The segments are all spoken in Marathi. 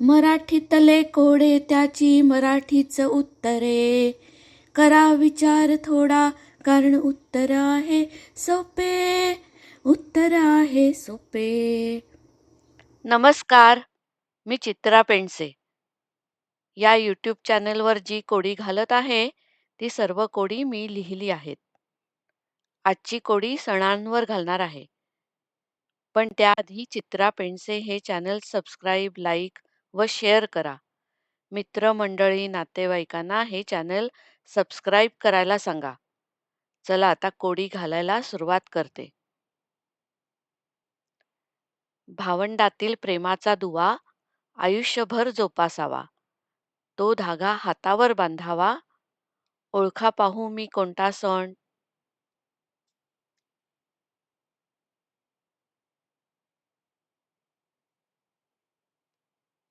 मराठीतले कोडे त्याची मराठीच उत्तरे. करा विचार थोडा कारण उत्तर आहे सोपे. उत्तर आहे सोपे. नमस्कार मी चित्रा पेंडसे. या यूट्यूब चॅनलवर जी कोडी घालत आहे ती सर्व कोडी मी लिहिली आहेत. आजची कोडी सणांवर घालणार आहे. पण त्याआधी चित्रा पेंडसे हे चॅनल सबस्क्राईब लाईक व शेअर करा. मित्रमंडळी नातेवाईकांना हे चॅनल सबस्क्राईब करायला सांगा. चला आता कोडी घालायला सुरुवात करते. भावंडातील प्रेमाचा दुवा आयुष्यभर जोपासावा. तो धागा हातावर बांधावा. ओळखा पाहू मी कोणता सण.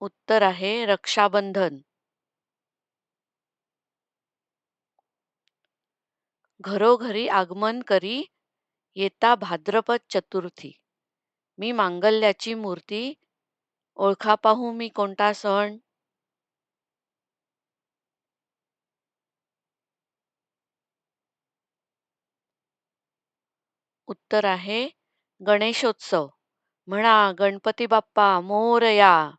उत्तर आहे रक्षाबंधन. घरोघरी आगमन करी येता भाद्रपद चतुर्थी. मी मांगल्याची मूर्ती ओळखा पाहू मी कोणता सण? उत्तर आहे गणेशोत्सव. म्हणा गणपती बाप्पा मोरया.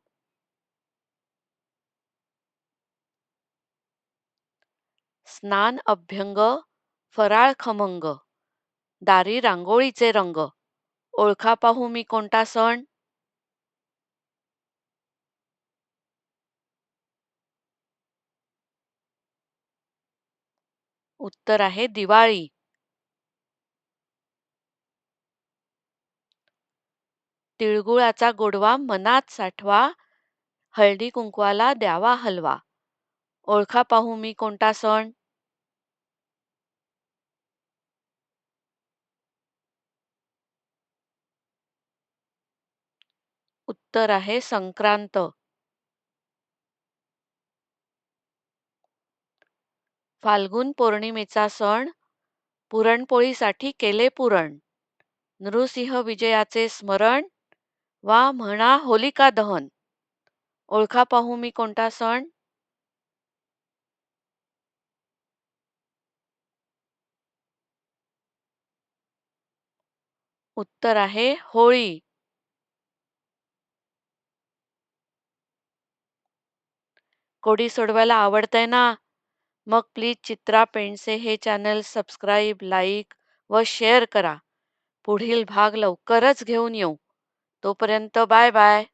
स्नान अभ्यंग फराळ खमंग. दारी रांगोळीचे रंग. ओळखा पाहू मी कोणता सण? उत्तर आहे दिवाळी. तिळगुळाचा गोडवा मनात साठवा हळदी कुंकवाला द्यावा हलवा. ओळखा पाहू मी कोणता सण? उत्तर आहे संक्रांत. फाल्गुन पौर्णिमेचा सण पुरणपोळीसाठी केले पुरण. नृसिंह विजयाचे स्मरण वा म्हणा होलिका दहन. ओळखा पाहू मी कोणता सण? उत्तर आहे होळी. कोडी सोडवायला आवडतंय ना? मग प्लीज चित्रा पेंडसे हे चॅनल सबस्क्राईब लाईक व शेअर करा. पुढील भाग लवकरच घेऊन येऊ. तोपर्यंत बाय बाय